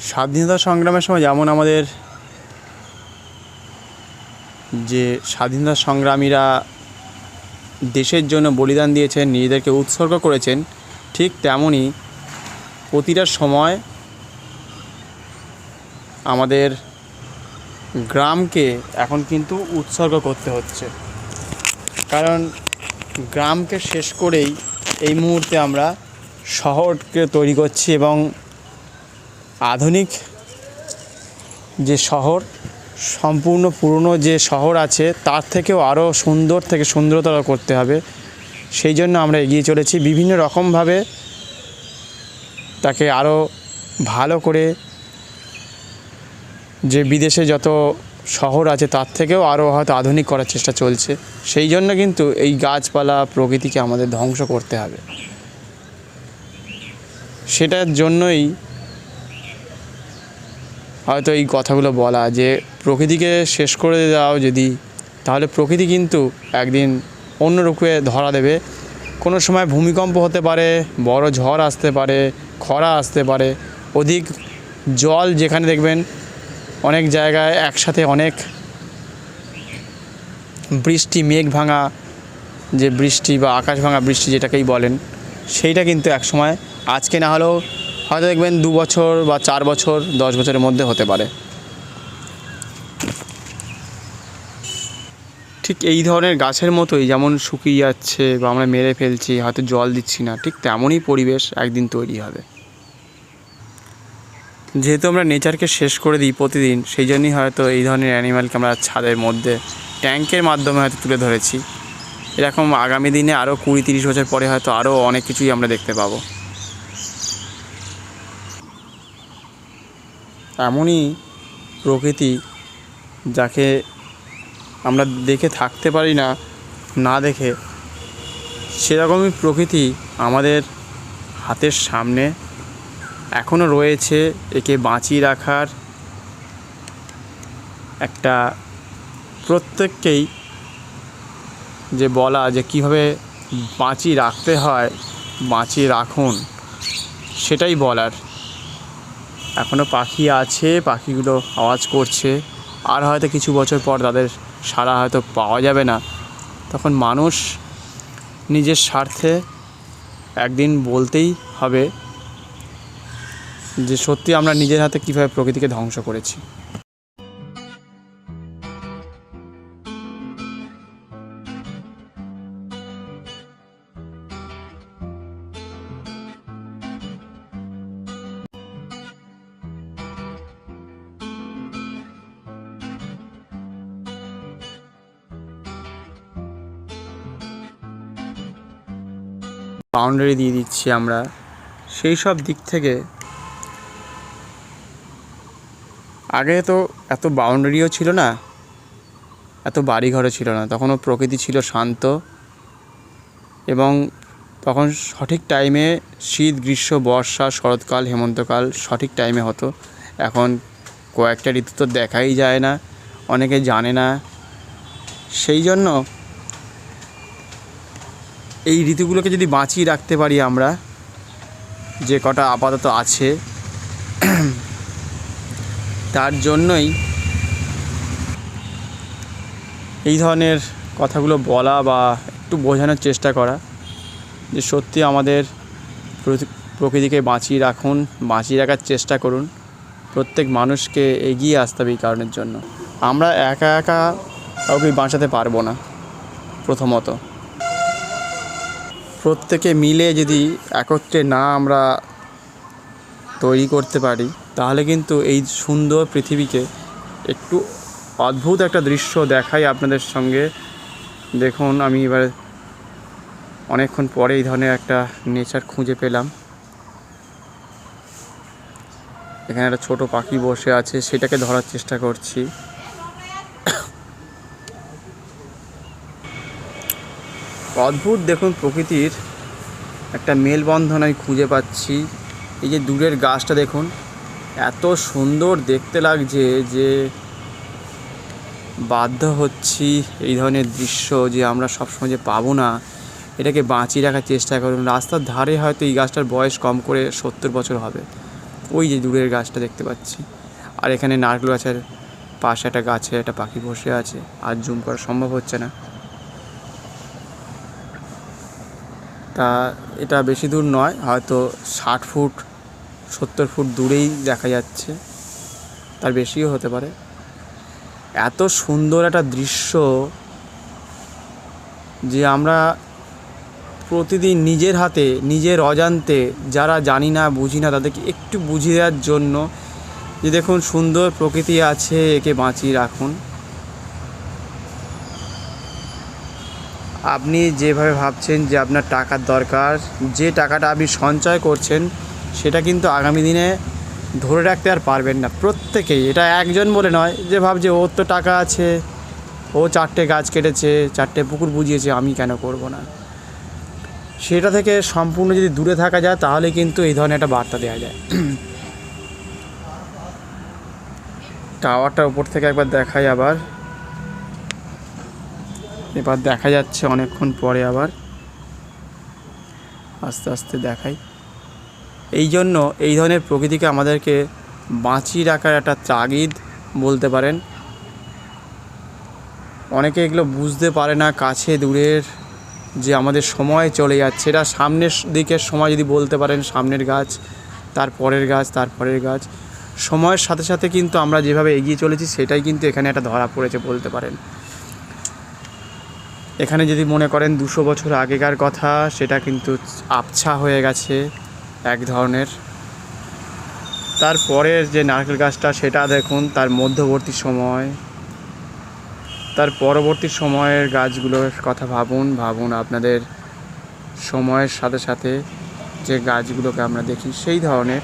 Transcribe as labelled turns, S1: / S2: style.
S1: স্বাধীনতা সংগ্রামের সময় যেমন আমাদের যে স্বাধীনতা সংগ্রামীরা দেশের জন্য বলিদান দিয়েছেন, নিজেদেরকে উৎসর্গ করেছেন, ঠিক তেমনই প্রতিটা সময় আমাদের গ্রামকে এখন কিন্তু উৎসর্গ করতে হচ্ছে। কারণ গ্রামকে শেষ করেই এই মুহূর্তে আমরা শহরকে তৈরি করছি এবং আধুনিক যে শহর, সম্পূর্ণ পুরনো যে শহর আছে, তার থেকেও আরও সুন্দর থেকে সুন্দরতর করতে হবে। সেই জন্য আমরা এগিয়ে চলেছি। বিভিন্ন রকমভাবে তাকে আরও ভালো করে যে বিদেশে যত শহর আছে, তার থেকেও আরও হয়তো আধুনিক করার চেষ্টা চলছে। সেই জন্য কিন্তু এই গাছপালা প্রকৃতিকে আমাদের ধ্বংস করতে হবে। সেটার জন্যই হয়তো এই কথাগুলো বলা যে প্রকৃতিকে শেষ করে দাও যদি, তাহলে প্রকৃতি কিন্তু একদিন অন্য রূপে ধরা দেবে। কোনো সময় ভূমিকম্প হতে পারে, বড় ঝড় আসতে পারে, খরা আসতে পারে, অধিক জল যেখানে দেখবেন অনেক জায়গায় একসাথে অনেক বৃষ্টি, মেঘ ভাঙা, যে বৃষ্টি বা আকাশ ভাঙা বৃষ্টি যেটাকেই বলেন, সেইটা কিন্তু একসময়, আজকে না হলেও হয়তো দেখবেন দু বছর বা চার বছর, দশ বছরের মধ্যে হতে পারে। ঠিক এই ধরনের গাছের মতোই যেমন শুকিয়ে যাচ্ছে বা আমরা মেরে ফেলছি, হয়তো জল দিচ্ছি না, ঠিক তেমনই পরিবেশ একদিন তৈরি হবে। যেহেতু আমরা নেচারকে শেষ করে দিই প্রতিদিন, সেই জন্যই হয়তো এই ধরনের অ্যানিমালকে আমরা ছাদের মধ্যে, ট্যাঙ্কের মাধ্যমে হয়তো তুলে ধরেছি। এরকম আগামী দিনে আরও কুড়ি তিরিশ বছর পরে হয়তো আরও অনেক কিছুই আমরা দেখতে পাবো। এমনই প্রকৃতি যাকে আমরা দেখে থাকতে পারি না না দেখে। সেরকমই প্রকৃতি আমাদের হাতের সামনে এখনও রয়েছে, একে বাঁচিয়ে রাখার একটা প্রত্যেককেই যে বলা যে কীভাবে বাঁচিয়ে রাখতে হয়, বাঁচিয়ে রাখুন, সেটাই বলার। এখনও পাখি আছে, পাখিগুলো আওয়াজ করছে। আর হয়তো কিছু বছর পর তাদের সারা হয়তো পাওয়া যাবে না। তখন মানুষ নিজের স্বার্থে একদিন বলতেই হবে যে, সত্যি আমরা নিজের হাতে কীভাবে প্রকৃতিকে ধ্বংস করেছি। বাউন্ডারি দিয়ে দিচ্ছি আমরা। সেই সব দিক থেকে আগে তো এত বাউন্ডারিও ছিল না, এত বাড়িঘরও ছিল না। তখনও প্রকৃতি ছিল শান্ত এবং তখন সঠিক টাইমে শীত, গ্রীষ্ম, বর্ষা, শরৎকাল, হেমন্তকাল সঠিক টাইমে হতো। এখন কয়েকটা ঋতু তো দেখাই যায় না, অনেকে জানে না। সেই জন্য এই ঋতুগুলোকে যদি বাঁচিয়ে রাখতে পারি আমরা, যে কটা আপাতত আছে, তার জন্যই এই ধরনের কথাগুলো বলা বা একটু বোঝানোর চেষ্টা করা, যে সত্যি আমাদের প্রকৃতিকে বাঁচিয়ে রাখুন, বাঁচিয়ে রাখার চেষ্টা করুন। প্রত্যেক মানুষকে এগিয়ে আসতে হবে এই কারণের জন্য। আমরা একা একা কাউকে বাঁচাতে পারব না, প্রথমত। প্রত্যেকে মিলে যদি একত্রে না আমরা তৈরি করতে পারি, তাহলে কিন্তু এই সুন্দর পৃথিবীকে একটু অদ্ভুত একটা দৃশ্য দেখাই আপনাদের সঙ্গে। দেখুন, আমি এবার অনেকক্ষণ পরে এই ধরনের একটা নেচার খুঁজে পেলাম। এখানে একটা ছোট পাখি বসে আছে, সেটাকে ধরার চেষ্টা করছি। অদ্ভুত দেখুন প্রকৃতির একটা মেলবন্ধন আমি খুঁজে পাচ্ছি। এই যে দূরের গাছটা দেখুন, এত সুন্দর দেখতে লাগছে যে বাধ্য হচ্ছি এই ধরনের দৃশ্য যে আমরা সবসময় যে পাবো না, এটাকে বাঁচিয়ে রাখার চেষ্টা করুন। রাস্তার ধারে হয়তো এই গাছটার বয়স কম করে সত্তর বছর হবে। ওই যে দূরের গাছটা দেখতে পাচ্ছি। আর এখানে নারকেল গাছের পাশে একটা গাছে একটা পাখি বসে আছে। আর জুম করা সম্ভব হচ্ছে না। তা এটা বেশি দূর নয়, হয়তো ষাট ফুট, সত্তর ফুট দূরেই দেখা যাচ্ছে। তার বেশিও হতে পারে। এত সুন্দর একটা দৃশ্য যে আমরা প্রতিদিন নিজের হাতে, নিজের অজান্তে, যারা জানি না, বুঝি না, তাদেরকে একটু বুঝিয়ে দেওয়ার জন্য যে দেখুন সুন্দর প্রকৃতি আছে, একে বাঁচিয়ে রাখুন। আপনি যেভাবে ভাবছেন যে আপনার টাকার দরকার, যে টাকাটা আপনি সঞ্চয় করছেন, সেটা কিন্তু আগামী দিনে ধরে রাখতে আর পারবেন না। প্রত্যেকেই, এটা একজন বলে নয় যে ভাবছে, ওর তো টাকা আছে, ও চারটে গাছ কেটেছে, চারটে পুকুর বুঝিয়েছে, আমি কেন করব না? সেটা থেকে সম্পূর্ণ যদি দূরে থাকা যায়, তাহলে কিন্তু এই ধরনের একটা বার্তা দেওয়া যায়। টাওয়ারটার উপর থেকে একবার দেখাই আবার। এবার দেখা যাচ্ছে অনেকক্ষণ পরে আবার। আস্তে আস্তে দেখাই। এই জন্য এই ধরনের প্রকৃতিকে আমাদেরকে বাঁচিয়ে রাখার একটা তাগিদ বলতে পারেন। অনেকে এগুলো বুঝতে পারে না কাছে দূরের যে আমাদের সময় চলে যাচ্ছে। এটা সামনের দিকের সময় যদি বলতে পারেন, সামনের গাছ, তার পরের গাছ, তার পরের গাছ। সময়ের সাথে সাথে কিন্তু আমরা যেভাবে এগিয়ে চলেছি, সেটাই কিন্তু এখানে একটা ধরা পড়েছে বলতে পারেন। এখানে যদি মনে করেন দুশো বছর আগেকার কথা, সেটা কিন্তু আবছা হয়ে গেছে এক ধরনের। তারপরের যে নারকেল গাছটা, সেটা দেখুন, তার মধ্যবর্তী সময়। তার পরবর্তী সময়ের গাছগুলোর কথা ভাবুন ভাবুন আপনাদের সময়ের সাথে সাথে যে গাছগুলোকে আমরা দেখি, সেই ধরনের